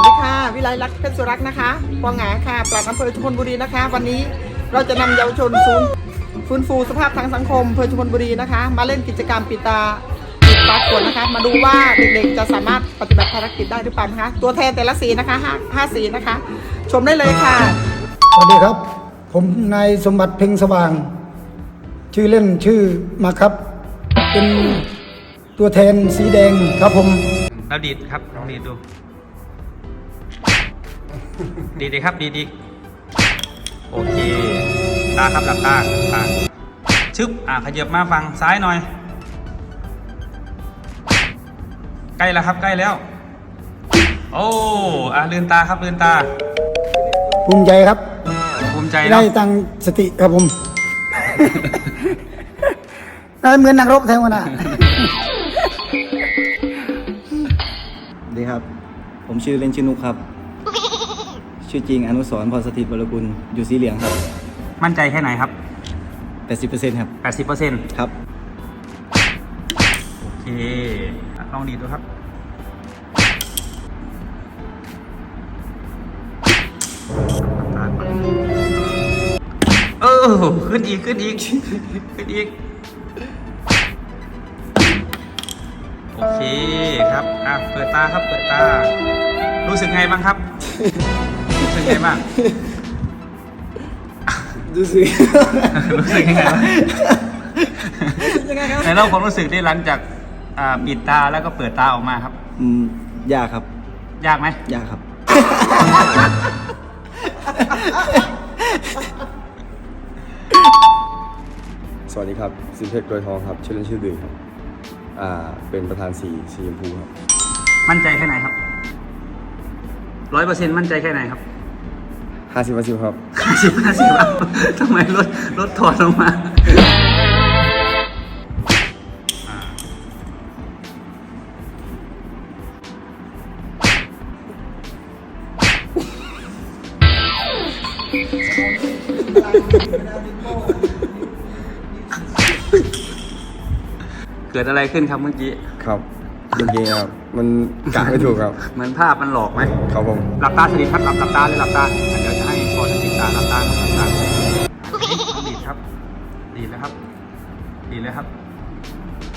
วัสดีค่ะ วิไลลักษณ์เพชรสุรักษ์นะคะปองหงาค่ะปลัดอำเภอชุมพลบุรีนะคะ วันนี้เราจะนำเยาวชนศูนย์ฟื้นฟูสภาพทางสังคมอำเภอชุมพลบุรีนะคะ มาเล่นกิจกรรมปิดตาปิดตาขนนะคะ มาดูว่าเด็กๆจะสามารถปฏิบัติภารกิจได้หรือเปล่านะคะ ตัวแทนแต่ละสีนะคะห้าห้าสีนะคะ ชมได้เลยค่ะ สวัสดีครับ ผมนายสมบัติเพ็งสว่าง ชื่อเล่นชื่อมาครับ เป็นตัวแทนสีแดงครับผมแล้วดีดครับลองดีดดู ดีดีครับดีดีโอเค ตาครับหลับตาตาชึบอะขยับมาฝั่งซ้ายหน่อย ใกล้แล้วครับใกล้แล้ว โอ้อะลืมตาครับลืมตา ภูมิใจครับ ภูมิใจได้เนาะตั้งสติครับผม ได้เหมือนนักรบแทนวันน่ะสวัสดีครับ ผมชื่อเล่นชื่อนุกครับ ชื่อจริงอนุสรณ์พรสถิตวรกุลอยู่สีเหลืองครับ มั่นใจแค่ไหนครับ 80%ครับ 80%ครับ โอเคอะลองดีดดูครับ เออขึ้นอีกขึ้นอีกขึ้นอีก โอเคครับ อะ เปิดตาครับ เปิดตา รู้สึกไงบ้างครับรู้ สึกไงบ้างรู้สึกรู้สึกยังไงบ้างในเล่าความรู้สึกที่หลังจากอ่าปิดตาแล้วก็เปิดตาออกมาครับ อืมยากครับ ยากไหมยากครับ สวัสดีครับสินเพชรกรวยทองครับชื่อเล่นชื่อดื่มครับ อ่า เป็นประธานสีสีชมพูครับ มั่นใจแค่ไหนครับ ร้อยเปอร์เซ็นต์มั่นใจแค่ไหนครับห้าสิบห้าสิบครับห้าสิบห้าสิบครับทำไมลดลดถอดลงมาอ่าเกิดอะไรขึ้นครับเมื่อกี้ ครับ เมื่อกี้ครับมันกะไม่ถูกครับ เหมือนภาพมันหลอกไหมครับผมหลับตาสนิทครับหลับหลับตาเลยหลับตาเดี๋ยวจะให้พอจะติดตาหลับตาครับหลับตาดีดครับ ดีดแล้วครับ ดีดเลยครับ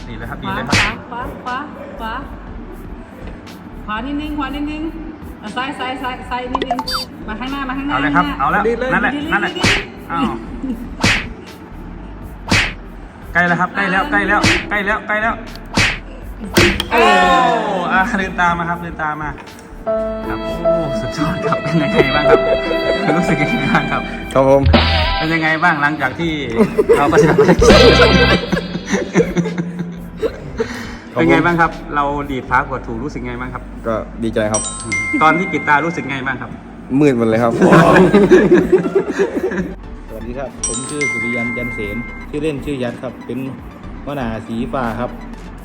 ดีดเลยครับขดีดวาเลยคขรับ วาขวาขวาขวาขวานิดนึงขวานิดนึงอะซ้ายซ้ายซ้ายซ้ายนิดนึงมาข้างหน้ามาข้างหน้าเอาเลยครับ เอาแล้ว ดีดเลย นั่นแหละ ดีดเลยนั่นแหละดีดเลย อ้าวใกล้แล้วครับ ใกล้แล้ว ใกล้แล้ว ใกล้แล้ว ใกล้แล้ว โอ้อะลืมตามาครับลืมตามาครับโอ้สุดยอดครับเป็นยังไงบ้างครับรู้สึกยังไงบ้างครับครับผมเป็นยังไงบ้างหลังจากที่เราปฏิบัติภารกิจเป็นไงบ้างครับ เราดีดฟ้ากดถูกรู้สึกไงบ้างครับ ก็ดีใจครับ ตอนที่ปิดตารู้สึกไงบ้างครับ มืดหมดเลยครับ สวัสดีครับ ผมชื่อสุริยันจันเสนชื่อเล่นชื่อยัดครับ เป็นวนาสีฟ้าครับ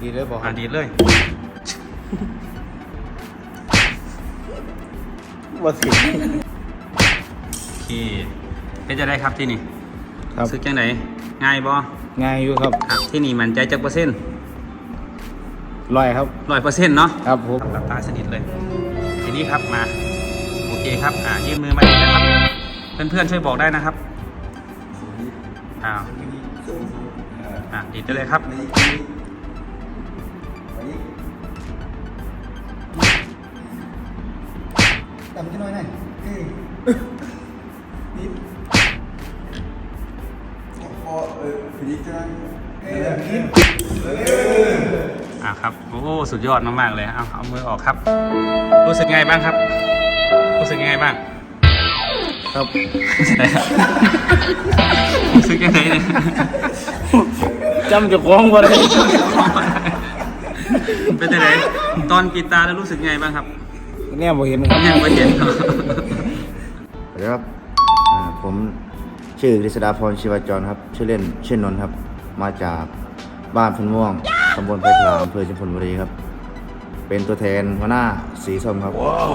ดีเลยบอกคอ่ารับดีดเลยว่าสิโอเคเป็นจะได้ครับที่นี่ครับรู้สึกจังไหนง่ายบ่ง่ายอยู่ครับครับที่นี่มันใจจักเปอร์เซ็นต์ลอยครับร้อยเปอร์เซ็นต์เนาะครับผมหลับตาสนิทเลย ทีนี้ครับมาโอเคครับอ่ายื่นมือมาดีนะครับ เพื่อนๆช่วยบอกได้นะครับอ้าวอ่าดีดได้เลยครับ ต่ำขึ้นหน่อยหน่อยเอออ่าครับ โอ้สุดยอดมากๆเลยเอาเอามือออกครับ รู้สึกไงบ้างครับ รู้สึกยังไงบ้างครับรู้สึกยังไงเนี่ยจำจะคล้องบ่ได้เป็นยังไงตอนปิดตาแล้วรู้สึกไงบ้างครับเนี่ยบ่เห็นครับยังไม่เห็นสวัสดีครับอ่าผมชื่อกฤษดาพรชีวจรครับชื่อเล่นชื่อนนท์ครับ มาจากบ้านพันม่วงตำบลไผ่ขลาอำเภอชุมพลบุรีครับ เป็นตัวแทนหัวหน้าสีส้มครับ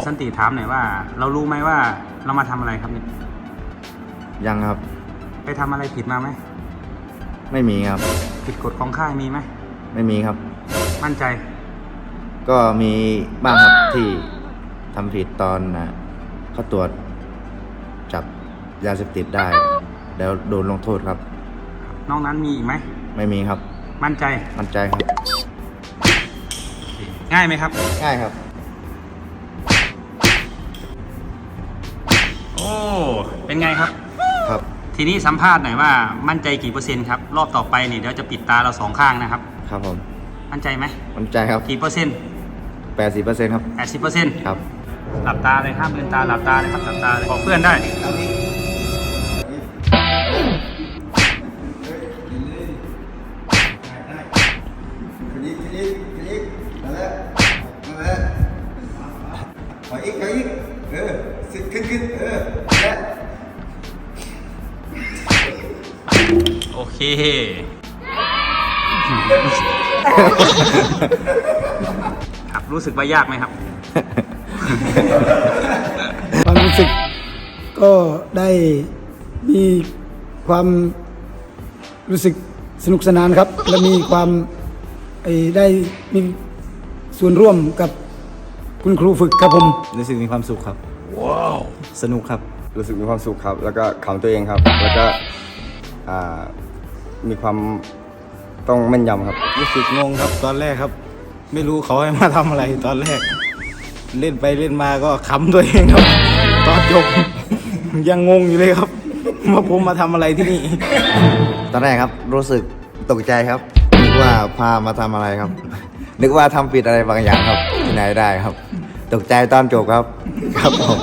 สันติถามหน่อยว่า เรารู้ไหมว่าเรามาทำอะไรครับเนี่ยยังครับไปทำอะไรผิดมาไหมไม่มีครับ ผิดกฎของค่ายมีไหมไม่มีครับ มั่นใจ ก็มีบ้างครับที่ทำผิดตอนอะเขาตรวจจับยาเสพติดได้ แล้วโดนลงโทษครับ นอกนั้นมีอีกไหม ไม่มีครับ มั่นใจ มั่นใจครับ ง่ายไหมครับ ง่ายครับ โอ้ เป็นไงครับ ครับ ทีนี้สัมภาษณ์หน่อยว่ามั่นใจกี่เปอร์เซ็นต์ครับ รอบต่อไปนี่เดี๋ยวจะปิดตาเราสองข้างนะครับ ครับผม มั่นใจไหม มั่นใจครับ กี่เปอร์เซ็นต์ แปดสิบเปอร์เซ็นต์ครับแปดสิบเปอร์เซ็นต์ครับ หลับตาเลยห้ามลืมตาหลับตาเลยครับหลับตาเลยบอกเพื่อนได้ขออีกขออีกเออสิขึ้นขึ้นเออและโอเคค รับรู้สึกว่ายากไหมครับ ความรู้สึกก็ได้มีความรู้สึกสนุกสนานครับ และมีความไอ้ได้มีส่วนร่วมกับคุณครูฝึกครับผม รู้สึกมีความสุขครับว้าวสนุกครับ รู้สึกมีความสุขครับ แล้วก็ขำตัวเองครับ แล้วก็อ่ามีความต้องแม่นยำครับ รู้สึกงงครับตอนแรกครับ ไม่รู้เขาให้มาทำอะไรตอนแรก เล่นไปเล่นมาก็ขำตัวเองครับ ตอนจบ ยังงงอยู่เลยครับว่าผมมาทำอะไรที่นี่ ตอนแรกครับรู้สึกตกใจครับนึกว่าพามาทำอะไรครับ นึกว่าทำผิดอะไรบางอย่างครับที่ไหนได้ครับ ตกใจตอนจบครับ ครับผม